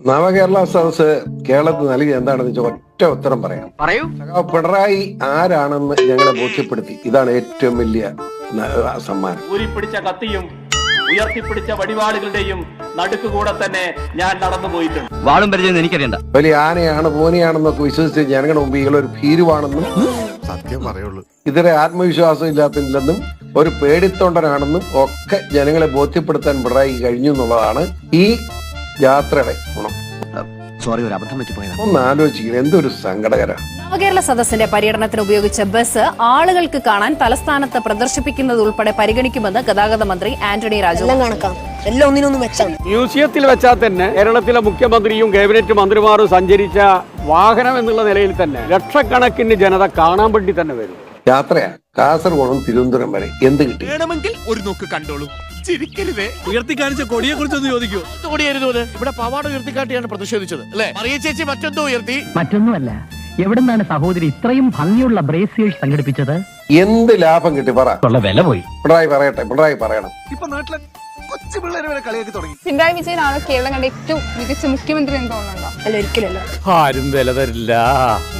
നവകേരള സദസ് കേരളത്തിൽ നൽകി എന്താണെന്ന് വെച്ചാൽ ഒറ്റ ഉത്തരം പറയാം. പറയൂ പിണറായി ആരാണെന്ന് ഞങ്ങളെ ബോധ്യപ്പെടുത്തി. ഇതാണ് ഏറ്റവും വലിയ സമ്മാനം. ഊരിപ്പിടിച്ച കത്തിയും ഉയർത്തിപ്പിടിച്ച വടിവാളുകളുടെയും നടുക്കുകൂടെ തന്നെ ഞാൻ നടന്നു പോയിട്ടുണ്ട്. വാളും പരിചയം എനിക്കറിയണ്ട. വലിയ ആനയാണ് പൂനയാണെന്നൊക്കെ വിശ്വസിച്ച് ഞങ്ങളുടെ മുമ്പ് ഇയാളൊരു ഭീരുവാണെന്നും സത്യം പറയുള്ളൂ. ഇതര ആത്മവിശ്വാസം ഇല്ലാത്തില്ലെന്നും ഒരു പേടിത്തൊണ്ടനാണെന്നും ഒക്കെ ജനങ്ങളെ ബോധ്യപ്പെടുത്താൻ പിണറായി കഴിഞ്ഞു എന്നുള്ളതാണ് ഈ യാത്രയുടെ ഗുണം. സോറി ഒരു അബദ്ധം പറ്റിപ്പോയതാ ഒന്ന് ആലോചിക്കുക എന്തൊരു സങ്കടകര. നവകേരള സദസ്സിന്റെ പര്യടനത്തിന് ഉപയോഗിച്ച ബസ് ആളുകൾക്ക് കാണാൻ തലസ്ഥാനത്ത് പ്രദർശിപ്പിക്കുന്നത് ഉൾപ്പെടെ പരിഗണിക്കുമെന്ന് ഗതാഗത മന്ത്രി ആന്റണി രാജു. എല്ലാം കണക്കാം. എല്ലാം ഒന്നിനൊന്നും മെച്ചാണ് മ്യൂസിയത്തിൽ വെച്ചാൽ തന്നെ കേരളത്തിലെ മുഖ്യമന്ത്രിയും ക്യാബിനറ്റ് മന്ത്രിമാരും സഞ്ചരിച്ച വാഹനം എന്നുള്ള നിലയിൽ തന്നെ ലക്ഷക്കണക്കിന് ജനത കാണാൻ വേണ്ടി തന്നെ വരും. യാത്രയാ. കാസർഗോഡും തിരുവനന്തപുരം വരെ എന്ത് കിട്ടി? വേണമെങ്കിൽ ഒരു നോക്ക് കണ്ടോളൂ. ചിരിക്കരുതേ. ഉയർത്തി കാണിച്ച കൊടിയെ കുറിച്ചൊന്ന് ചോദിക്കൂ. കൊടിയായിരുന്നു അത്? ഇവിടെ പവാട ഉയർത്തിക്കാട്ടിയാണ് പ്രതിഷേധിച്ചത് അല്ലേ? മറിയ ചേച്ചി മറ്റൊന്നും ഉയർത്തി? മറ്റൊന്നുമല്ല എവിടുന്നാണ് സഹോദരി ഇത്രയും ഭംഗിയുള്ള ബ്രേസിയേഴ്സ് സംഘടിപ്പിച്ചത്? എന്ത് ലാഭം കിട്ടി പറ. വില പോയി. പിണറായി പറയട്ടെ പിണറായി പറയണം. ഇപ്പൊ നാട്ടിലെ കൊച്ചു പിള്ളേരെ വരെ കളിയാക്കി തുടങ്ങി. പിണറായി വിജയനാണ് കേരളം കണ്ട ഏറ്റവും മികച്ച മുഖ്യമന്ത്രി എന്ന് തോന്നുന്നുണ്ടോ? അല്ല ഒരിക്കലല്ല ആരും വില തരില്ല.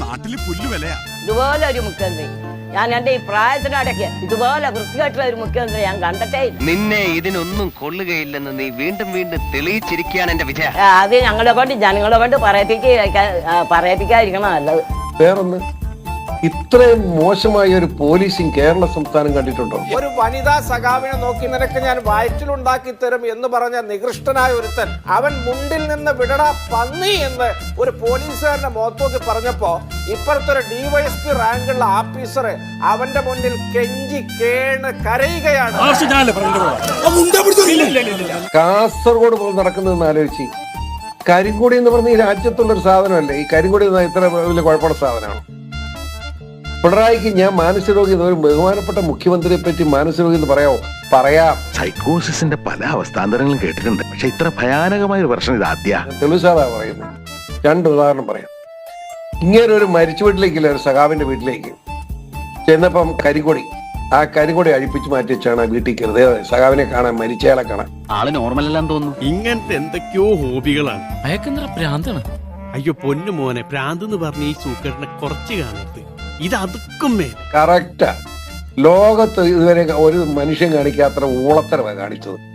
നാട്ടിൽ പുല്ല് വിലയാ. ഇതുപോലെ ഒരു മുഖ്യമന്ത്രി. ഞാൻ എന്റെ ഈ പ്രായത്തിനടക്ക് ഇതുപോലെ വൃത്തികെട്ടുള്ള ഒരു മുഖ്യമന്ത്രി ഞാൻ കണ്ടിട്ടേ നിന്നെ ഇതിനൊന്നും കൊള്ളുകയില്ലെന്ന് നീ വീണ്ടും വീണ്ടും തെളിയിച്ചിരിക്കുകയാണ് എന്റെ വിജയ. ആ, അത് ഞങ്ങളെ കൊണ്ട് ജനങ്ങളെ കൊണ്ട് പറയപ്പിക്കാതിരിക്കണം പറയിപ്പിക്കാതിരിക്കണം നല്ലത്. വേറൊന്ന് ഇത്രയും മോശമായ ഒരു പോലീസിങ് കേരള സംസ്ഥാനം കണ്ടിട്ടുണ്ടോ? ഒരു വനിതാ സഖാവിനെ നോക്കി നിനക്ക് ഞാൻ വയറ്റിലുണ്ടാക്കി തരും എന്ന് പറഞ്ഞ നികൃഷ്ടനായ ഒരുത്തൻ അവൻ മുണ്ടിൽ നിന്ന് വിടടാ പന്നി എന്ന് ഒരു പോലീസുകാരന്റെ മുഖത്തോക്കി പറഞ്ഞപ്പോ ഇപ്പുറത്തെ ഒരു ഡിവൈഎസ്പി റാങ്കുള്ള ഓഫീസർ അവന്റെ മുന്നിൽ കെഞ്ചി കേണ് കരയുകയാണ്. കാസർഗോഡ് പോലും നടക്കുന്നതെന്ന് ആലോചിച്ച്. കരിങ്കൊടി എന്ന് പറഞ്ഞ ഈ രാജ്യത്തുള്ള ഒരു സാധനമല്ലേ? ഈ കരിങ്കൊടി എന്ന ഇത്ര വലിയ കുഴപ്പമുള്ള സാധനമാണ്. പിണറായിക്ക് ഞാൻ മാനസരോഗി എന്ന് ഒരു ബഹുമാനപ്പെട്ട മുഖ്യമന്ത്രിയെ പറ്റി മാനസരോഗി എന്ന് പറയാമോ? പറയാം. സൈക്കോസിന്റെ പല അവസ്ഥാന്തരങ്ങളും കേട്ടിട്ടുണ്ട്. പക്ഷെ ഇത്ര ഭയാനകമായ ഒരു പ്രശ്നം ഇത് ആദ്യ തെളിവ് സാധാ പറയുന്നത് രണ്ട് ഉദാഹരണം പറയാം. ഇങ്ങനെ ഒരു മരിച്ച വീട്ടിലേക്കില്ല ഒരു സഖാവിന്റെ വീട്ടിലേക്ക്. ചെന്നപ്പം കരിങ്കൊടി. ആ കരിങ്കൊടി അഴിപ്പിച്ചു മാറ്റി വെച്ചാണ് വീട്ടിൽ കയറുന്നത് ഏത് സഖാവിനെ കാണാൻ മരിച്ചയാളെ കാണാൻ. ആൾ നോർമൽ അല്ലാന്ന് തോന്നുന്നു. ഇങ്ങനത്തെ എന്തൊക്കെയോ ഹോബികളാണ്. അയക്കെന്തറ പ്രാന്താണ്? അയ്യോ പൊന്നു മോനെ പ്രാന്ത് എന്ന് പറഞ്ഞ ഈ സൂക്കറിനെ കുറച്ച് കാണരുത്. ഇത് അതുക്കും കറക്റ്റാ ലോകത്ത് ഇതുവരെ ഒരു മനുഷ്യൻ കാണിക്കാത്ര ഊളത്തരമാണ് കാണിച്ചത്.